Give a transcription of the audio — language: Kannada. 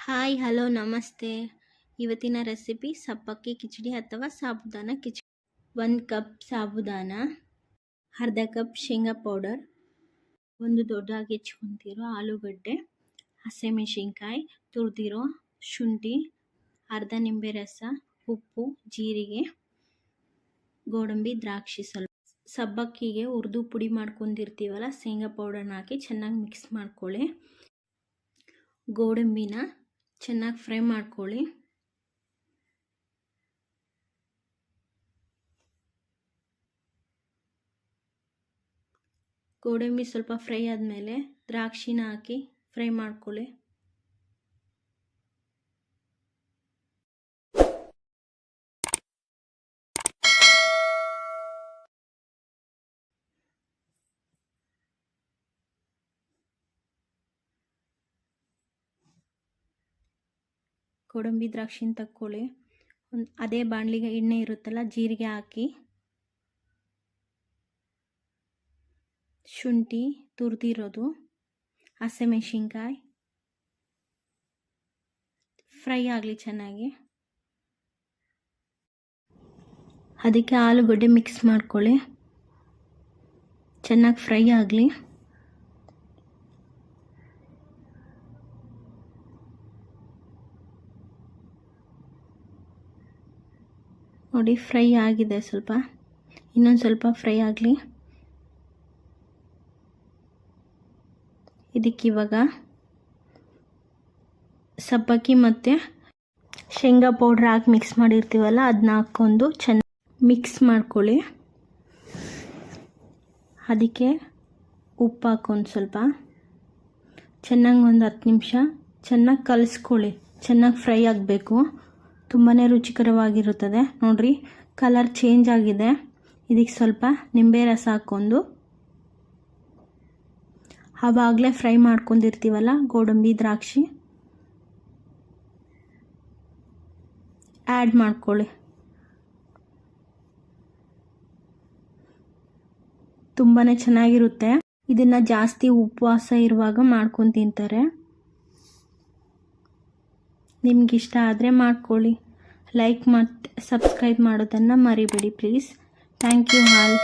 ಹಾಯ್, ಹಲೋ, ನಮಸ್ತೆ. ಇವತ್ತಿನ ರೆಸಿಪಿ ಸಪ್ಪಕ್ಕಿ ಕಿಚಡಿ ಅಥವಾ ಸಾಬುದಾನ ಕಿಚಡಿ. ಒಂದು ಕಪ್ ಸಾಬುದಾನ, ಅರ್ಧ ಕಪ್ ಶೇಂಗಾ ಪೌಡರ್, ಒಂದು ದೊಡ್ಡದಾಗಿ ಹೆಚ್ಕೊತಿರೋ ಆಲೂಗಡ್ಡೆ, ಹಸಿಮೆಣಸಿನ್ಕಾಯಿ, ತುರಿದಿರೋ ಶುಂಠಿ, ಅರ್ಧ ನಿಂಬೆ ರಸ, ಉಪ್ಪು, ಜೀರಿಗೆ, ಗೋಡಂಬಿ, ದ್ರಾಕ್ಷಿ ಸ್ವಲ್ಪ ಸಬ್ಬಕ್ಕಿಗೆ ಹುರಿದು ಪುಡಿ ಮಾಡ್ಕೊಂಡಿರ್ತೀವಲ್ಲ, ಶೇಂಗಾ ಪೌಡರ್ನ ಹಾಕಿ ಚೆನ್ನಾಗಿ ಮಿಕ್ಸ್ ಮಾಡ್ಕೊಳ್ಳಿ. ಗೋಡಂಬಿನ ಚೆನ್ನಾಗಿ ಫ್ರೈ ಮಾಡ್ಕೊಳ್ಳಿ. ಗೋಡಂಬಿ ಸ್ವಲ್ಪ ಫ್ರೈ ಆದಮೇಲೆ ದ್ರಾಕ್ಷಿನ ಹಾಕಿ ಫ್ರೈ ಮಾಡ್ಕೊಳ್ಳಿ. ಗೋಡಂಬಿ ದ್ರಾಕ್ಷಿನ ತಕ್ಕೊಳ್ಳಿ ಒಂದು ಅದೇ ಬಾಣಲಿಗೆ ಎಣ್ಣೆ ಇರುತ್ತಲ್ಲ, ಜೀರಿಗೆ ಹಾಕಿ. ಶುಂಠಿ ತುರಿದಿರೋದು. ಹಸಿಮೆಣ್ಸಿನ್ಕಾಯಿ. ಫ್ರೈ ಆಗಲಿ ಚೆನ್ನಾಗಿ. ಅದಕ್ಕೆ ಆಲೂಗಡ್ಡೆ ಮಿಕ್ಸ್ ಮಾಡ್ಕೊಳ್ಳಿ ಚೆನ್ನಾಗಿ ಫ್ರೈ ಆಗಲಿ. ನೋಡಿ, ಫ್ರೈ ಆಗಿದೆ ಸ್ವಲ್ಪ. ಇನ್ನೊಂದು ಸ್ವಲ್ಪ ಫ್ರೈ ಆಗಲಿ. ಇದಕ್ಕಿವಾಗ ಸಬ್ಬಕ್ಕಿ ಮತ್ತು ಶೇಂಗಾ ಪೌಡ್ರ್ ಹಾಕಿ ಮಿಕ್ಸ್ ಮಾಡಿರ್ತೀವಲ್ಲ ಅದನ್ನ ಹಾಕ್ಕೊಂಡು ಚೆನ್ನಾಗಿ ಮಿಕ್ಸ್ ಮಾಡ್ಕೊಳ್ಳಿ. ಅದಕ್ಕೆ ಉಪ್ಪು ಹಾಕೊಂಡು ಸ್ವಲ್ಪ. ಚೆನ್ನಾಗಿ ಒಂದು ಹತ್ತು ನಿಮಿಷ ಚೆನ್ನಾಗಿ ಕಲಿಸ್ಕೊಳ್ಳಿ. ಚೆನ್ನಾಗಿ ಫ್ರೈ ಆಗಬೇಕು. ತುಂಬಾ ರುಚಿಕರವಾಗಿರುತ್ತದೆ. ನೋಡಿರಿ ಕಲರ್ ಚೇಂಜ್ ಆಗಿದೆ. ಇದಕ್ಕೆ ಸ್ವಲ್ಪ ನಿಂಬೆ ರಸ ಹಾಕ್ಕೊಂಡು ಆವಾಗಲೇ ಫ್ರೈ ಮಾಡ್ಕೊಂಡಿರ್ತೀವಲ್ಲ, ಗೋಡಂಬಿ, ದ್ರಾಕ್ಷಿ. ಆ್ಯಡ್ ಮಾಡ್ಕೊಳ್ಳಿ. ತುಂಬಾ ಚೆನ್ನಾಗಿರುತ್ತೆ. ಇದನ್ನು ಜಾಸ್ತಿ ಉಪವಾಸ ಇರುವಾಗ ಮಾಡ್ಕೊಂಡು ತಿಂತಾರೆ. ನಿಮಗಿಷ್ಟ ಆದರೆ ಮಾಡ್ಕೊಳ್ಳಿ. ಲೈಕ್ ಮತ್ತು ಸಬ್ಸ್ಕ್ರೈಬ್ ಮಾಡೋದನ್ನು ಮರಿಬೇಡಿ ಪ್ಲೀಸ್ ಥ್ಯಾಂಕ್ ಯು ಆಲ್